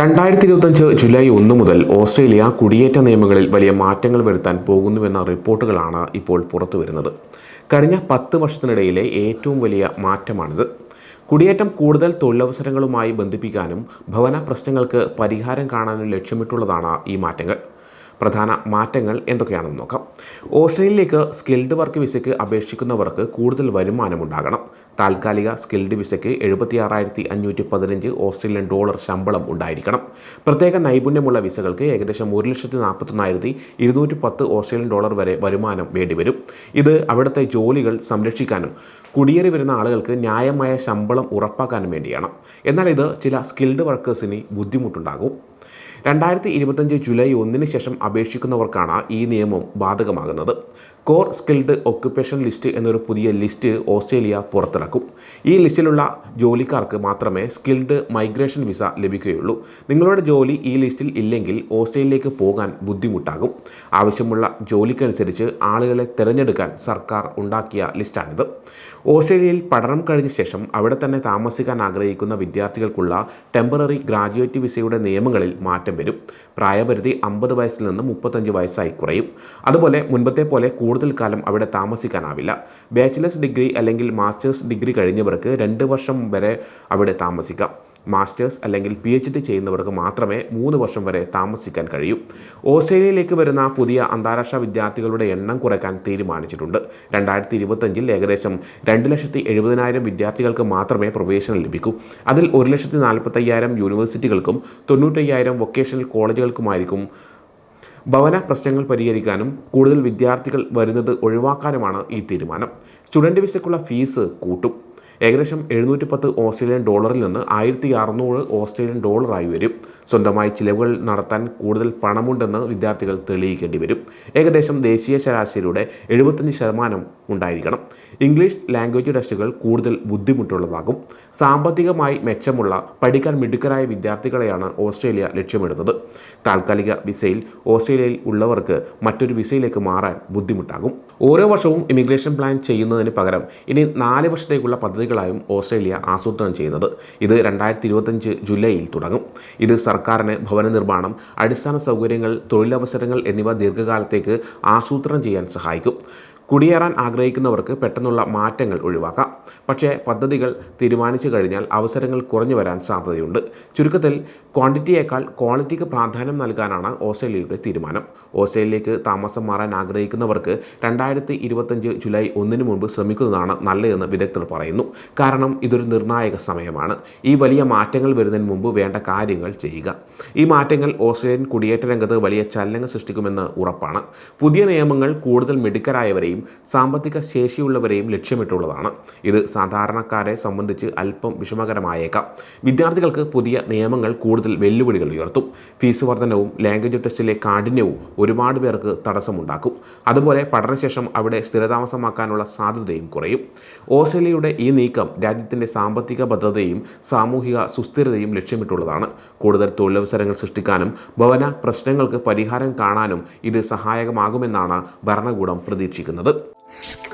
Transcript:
രണ്ടായിരത്തി ഇരുപത്തഞ്ച് ജൂലൈ ഒന്ന് മുതൽ ഓസ്ട്രേലിയ കുടിയേറ്റ നിയമങ്ങളിൽ വലിയ മാറ്റങ്ങൾ വരുത്താൻ പോകുന്നുവെന്ന റിപ്പോർട്ടുകളാണ് ഇപ്പോൾ പുറത്തു വരുന്നത്. കഴിഞ്ഞ പത്ത് വർഷത്തിനിടയിലെ ഏറ്റവും വലിയ മാറ്റമാണിത്. കുടിയേറ്റം കൂടുതൽ തൊഴിലവസരങ്ങളുമായി ബന്ധിപ്പിക്കാനും ഭവന പ്രശ്നങ്ങൾക്ക് പരിഹാരം കാണാനും ലക്ഷ്യമിട്ടുള്ളതാണ് ഈ മാറ്റങ്ങൾ. പ്രധാന മാറ്റങ്ങൾ എന്തൊക്കെയാണെന്ന് നോക്കാം. ഓസ്ട്രേലിയയിലേക്ക് സ്കിൽഡ് വർക്ക് വിസയ്ക്ക് അപേക്ഷിക്കുന്നവർക്ക് കൂടുതൽ വരുമാനമുണ്ടാകണം. താൽക്കാലിക സ്കിൽഡ് വിസയ്ക്ക് എഴുപത്തി ആറായിരത്തി അഞ്ഞൂറ്റി പതിനഞ്ച് ഓസ്ട്രേലിയൻ ഡോളർ ശമ്പളം ഉണ്ടായിരിക്കണം. പ്രത്യേക നൈപുണ്യമുള്ള വിസകൾക്ക് ഏകദേശം ഒരു ലക്ഷത്തി നാൽപ്പത്തൊന്നായിരത്തി ഇരുന്നൂറ്റി പത്ത് ഓസ്ട്രേലിയൻ ഡോളർ വരെ വരുമാനം വേണ്ടിവരും. ഇത് അവിടുത്തെ ജോലികൾ സംരക്ഷിക്കാനും കുടിയേറി വരുന്ന ആളുകൾക്ക് ന്യായമായ ശമ്പളം ഉറപ്പാക്കാനും വേണ്ടിയാണ്. എന്നാൽ ഇത് ചില സ്കിൽഡ് വർക്കേഴ്സിന് ബുദ്ധിമുട്ടുണ്ടാകും. രണ്ടായിരത്തി ഇരുപത്തഞ്ച് ജൂലൈ ഒന്നിന് ശേഷം അപേക്ഷിക്കുന്നവർക്കാണ് ഈ നിയമം ബാധകമാകുന്നത്. കോർ സ്കിൽഡ് ഒക്യുപ്പേഷൻ ലിസ്റ്റ് എന്നൊരു പുതിയ ലിസ്റ്റ് ഓസ്ട്രേലിയ പുറത്തിറക്കും. ഈ ലിസ്റ്റിലുള്ള ജോലിക്കാർക്ക് മാത്രമേ സ്കിൽഡ് മൈഗ്രേഷൻ വിസ ലഭിക്കുകയുള്ളൂ. നിങ്ങളുടെ ജോലി ഈ ലിസ്റ്റിൽ ഇല്ലെങ്കിൽ ഓസ്ട്രേലിയയിലേക്ക് പോകാൻ ബുദ്ധിമുട്ടാകും. ആവശ്യമുള്ള ജോലിക്കനുസരിച്ച് ആളുകളെ തിരഞ്ഞെടുക്കാൻ സർക്കാർ ഉണ്ടാക്കിയ ലിസ്റ്റാണിത്. ഓസ്ട്രേലിയയിൽ പഠനം കഴിഞ്ഞ ശേഷം അവിടെ തന്നെ താമസിക്കാൻ ആഗ്രഹിക്കുന്ന വിദ്യാർത്ഥികൾക്കുള്ള ടെമ്പററി ഗ്രാജുവേറ്റ് വിസയുടെ നിയമങ്ങളിൽ മാറ്റം വരും. പ്രായപരിധി അമ്പത് വയസ്സിൽ നിന്ന് മുപ്പത്തഞ്ച് വയസ്സായി കുറയും. അതുപോലെ മുൻപത്തെ പോലെ കൂടുതൽ കാലം അവിടെ താമസിക്കാനാവില്ല. ബാച്ചിലേഴ്സ് ഡിഗ്രി അല്ലെങ്കിൽ മാസ്റ്റേഴ്സ് ഡിഗ്രി കഴിഞ്ഞവർക്ക് രണ്ട് വർഷം വരെ അവിടെ താമസിക്കാം. മാസ്റ്റേഴ്സ് അല്ലെങ്കിൽ പി എച്ച് ഡി ചെയ്യുന്നവർക്ക് മാത്രമേ മൂന്ന് വർഷം വരെ താമസിക്കാൻ കഴിയൂ. ഓസ്ട്രേലിയയിലേക്ക് വരുന്ന പുതിയ അന്താരാഷ്ട്ര വിദ്യാർത്ഥികളുടെ എണ്ണം കുറയ്ക്കാൻ തീരുമാനിച്ചിട്ടുണ്ട്. രണ്ടായിരത്തി ഇരുപത്തഞ്ചിൽ ഏകദേശം രണ്ട് ലക്ഷത്തി എഴുപതിനായിരം വിദ്യാർത്ഥികൾക്ക് മാത്രമേ പ്രവേശനം ലഭിക്കൂ. അതിൽ ഒരു ലക്ഷത്തി നാൽപ്പത്തയ്യായിരം യൂണിവേഴ്സിറ്റികൾക്കും തൊണ്ണൂറ്റയ്യായിരം വൊക്കേഷണൽ കോളേജുകൾക്കുമായിരിക്കും ഭവന പ്രശ്നങ്ങൾ പരിഹരിക്കാനും കൂടുതൽ വിദ്യാർത്ഥികൾ വരുന്നത് ഒഴിവാക്കാനുമാണ് ഈ തീരുമാനം. സ്റ്റുഡന്റ് വിസയ്ക്കുള്ള ഫീസ് കൂട്ടും. ഏകദേശം എഴുന്നൂറ്റി പത്ത് ഓസ്ട്രേലിയൻ ഡോളറിൽ നിന്ന് ആയിരത്തി അറുന്നൂറ് ഓസ്ട്രേലിയൻ ഡോളറായി വരും. സ്വന്തമായി ചിലവുകൾ നടത്താൻ കൂടുതൽ പണമുണ്ടെന്ന് വിദ്യാർത്ഥികൾ തെളിയിക്കേണ്ടി വരും. ഏകദേശം ദേശീയ ശരാശരിയുടെ എഴുപത്തഞ്ച് ശതമാനം ഉണ്ടായിരിക്കണം. ഇംഗ്ലീഷ് ലാംഗ്വേജ് ടെസ്റ്റുകൾ കൂടുതൽ ബുദ്ധിമുട്ടുള്ളതാകും. സാമ്പത്തികമായി മെച്ചമുള്ള പഠിക്കാൻ മിടുക്കരായ വിദ്യാർത്ഥികളെയാണ് ഓസ്ട്രേലിയ ലക്ഷ്യമിടുന്നത്. താൽക്കാലിക വിസയിൽ ഓസ്ട്രേലിയയിൽ ഉള്ളവർക്ക് മറ്റൊരു വിസയിലേക്ക് മാറാൻ ബുദ്ധിമുട്ടാകും. ഓരോ വർഷവും ഇമിഗ്രേഷൻ പ്ലാൻ ചെയ്യുന്നതിന് പകരം ഇനി നാല് വർഷത്തേക്കുള്ള പദ്ധതികളായും ഓസ്ട്രേലിയ ആസൂത്രണം ചെയ്യുന്നത്. ഇത് രണ്ടായിരത്തി ഇരുപത്തഞ്ച് ജൂലൈയിൽ തുടങ്ങും. ഇത് സർക്കാരിന് ഭവന നിർമ്മാണം അടിസ്ഥാന സൗകര്യങ്ങൾ തൊഴിലവസരങ്ങൾ എന്നിവ ദീർഘകാലത്തേക്ക് ആസൂത്രണം ചെയ്യാൻ സഹായിക്കും. കുടിയേറാൻ ആഗ്രഹിക്കുന്നവർക്ക് പെട്ടെന്നുള്ള മാറ്റങ്ങൾ ഒഴിവാക്കാം. പക്ഷേ പദ്ധതികൾ തീരുമാനിച്ചു കഴിഞ്ഞാൽ അവസരങ്ങൾ കുറഞ്ഞു വരാൻ സാധ്യതയുണ്ട്. ചുരുക്കത്തിൽ ക്വാണ്ടിറ്റിയേക്കാൾ ക്വാളിറ്റിക്ക് പ്രാധാന്യം നൽകാനാണ് ഓസ്ട്രേലിയയുടെ തീരുമാനം. ഓസ്ട്രേലിയയിലേക്ക് താമസം മാറാൻ ആഗ്രഹിക്കുന്നവർക്ക് രണ്ടായിരത്തി ഇരുപത്തഞ്ച് ജൂലൈ ഒന്നിന് മുമ്പ് ശ്രമിക്കുന്നതാണ് നല്ലതെന്ന് വിദഗ്ധർ പറയുന്നു. കാരണം ഇതൊരു നിർണായക സമയമാണ്. ഈ വലിയ മാറ്റങ്ങൾ വരുന്നതിന് മുമ്പ് വേണ്ട കാര്യങ്ങൾ ചെയ്യുക. ഈ മാറ്റങ്ങൾ ഓസ്ട്രേലിയൻ കുടിയേറ്റ രംഗത്ത് വലിയ ചലനങ്ങൾ സൃഷ്ടിക്കുമെന്ന് ഉറപ്പാണ്. പുതിയ നിയമങ്ങൾ കൂടുതൽ മിടുക്കരായവരെയും സാമ്പത്തിക ശേഷിയുള്ളവരെയും ലക്ഷ്യമിട്ടുള്ളതാണ്. ഇത് സാധാരണക്കാരെ സംബന്ധിച്ച് അല്പം വിഷമകരമായേക്കാം. വിദ്യാർത്ഥികൾക്ക് പുതിയ നിയമങ്ങൾ കൂടുതൽ വെല്ലുവിളികൾ ഉയർത്തും. ഫീസ് വർധനവും ലാംഗ്വേജ് ടെസ്റ്റിലെ കാഠിന്യവും ഒരുപാട് പേർക്ക് തടസ്സമുണ്ടാക്കും. അതുപോലെ പഠനശേഷം അവിടെ സ്ഥിരതാമസമാക്കാനുള്ള സാധ്യതയും കുറയും. ഓസ്ട്രേലിയയുടെ ഈ നീക്കം രാജ്യത്തിന്റെ സാമ്പത്തിക ഭദ്രതയും സാമൂഹിക സുസ്ഥിരതയും ലക്ഷ്യമിട്ടുള്ളതാണ്. കൂടുതൽ തൊഴിലവസരങ്ങൾ സൃഷ്ടിക്കാനും ഭവന പ്രശ്നങ്ങൾക്ക് പരിഹാരം കാണാനും ഇത് സഹായകമാകുമെന്നാണ് ഭരണകൂടം പ്രതീക്ഷിക്കുന്നത്. നല്ലത്